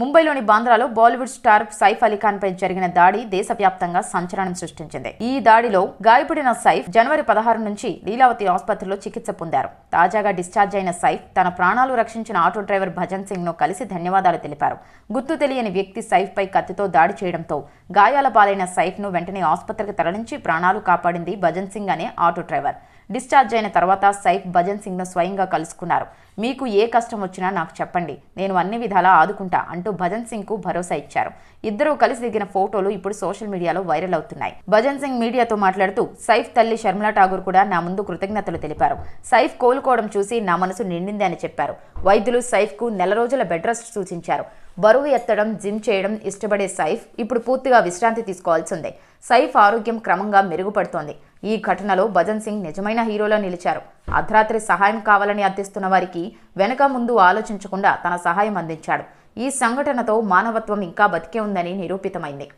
ముంబైలోని బాంద్రాలో Bollywood star Saif Ali Khan పై జరిగిన దాడి దేశవ్యాప్తంగా సంచలనం సృష్టించింది. ఈ దాడిలో గాయపడిన సైఫ్ జనవరి పదహారు నుంచి లీలావతి ఆసుపత్రిలో చికిత్స పొందారు. తాజాగా డిశ్చార్జ్ అయిన సైఫ్ తన ప్రాణాలు రక్షించిన ఆటో డ్రైవర్ భజన్ సింగ్ను కలిసి ధన్యవాదాలు తెలిపారు. గుర్తు తెలియని వ్యక్తి సైఫ్ పై కత్తితో దాడి చేయడంతో గాయాల పాలైన సైఫ్ను వెంటనే ఆసుపత్రికి తరలించి ప్రాణాలు కాపాడింది భజన్ సింగ్ అనే ఆటో డ్రైవర్. డిశ్చార్జ్ అయిన తర్వాత సైఫ్ భజన్ సింగ్ను స్వయంగా కలుసుకున్నారు. మీకు ఏ కష్టం వచ్చినా నాకు చెప్పండి. నేను అన్ని విధాలా ఆదుకుంటా అంటూ భజన్ సింగ్కు భరోసా ఇచ్చారు. ఇద్దరూ కలిసి దిగిన ఫోటోలు ఇప్పుడు సోషల్ మీడియాలో వైరల్ అవుతున్నాయి. భజన్ సింగ్ మీడియాతో మాట్లాడుతూ సైఫ్ తల్లి షర్మిలా ఠాగూర్ కూడా నా ముందు కృతజ్ఞతలు తెలిపారు. సైఫ్ కోలుకోవడం చూసి నా మనసు నిండింది అని చెప్పారు. వైద్యులు సైఫ్కు నెల రోజుల బెడ్ రెస్ట్ సూచించారు. బరువు ఎత్తడం జిమ్ చేయడం ఇష్టపడే సైఫ్ ఇప్పుడు పూర్తిగా విశ్రాంతి తీసుకోవాల్సి ఉంది సైఫ్ ఆరోగ్యం క్రమంగా మెరుగుపడుతోంది. ఈ ఘటనలో భజన్ సింగ్ నిజమైన హీరోలా నిలిచారు. అర్ధరాత్రి సహాయం కావాలని అర్థిస్తున్న వారికి వెనక ముందు ఆలోచించకుండా తన సహాయం అందించాడు. ఈ సంఘటనతో మానవత్వం ఇంకా బతికే ఉందని నిరూపితమైంది.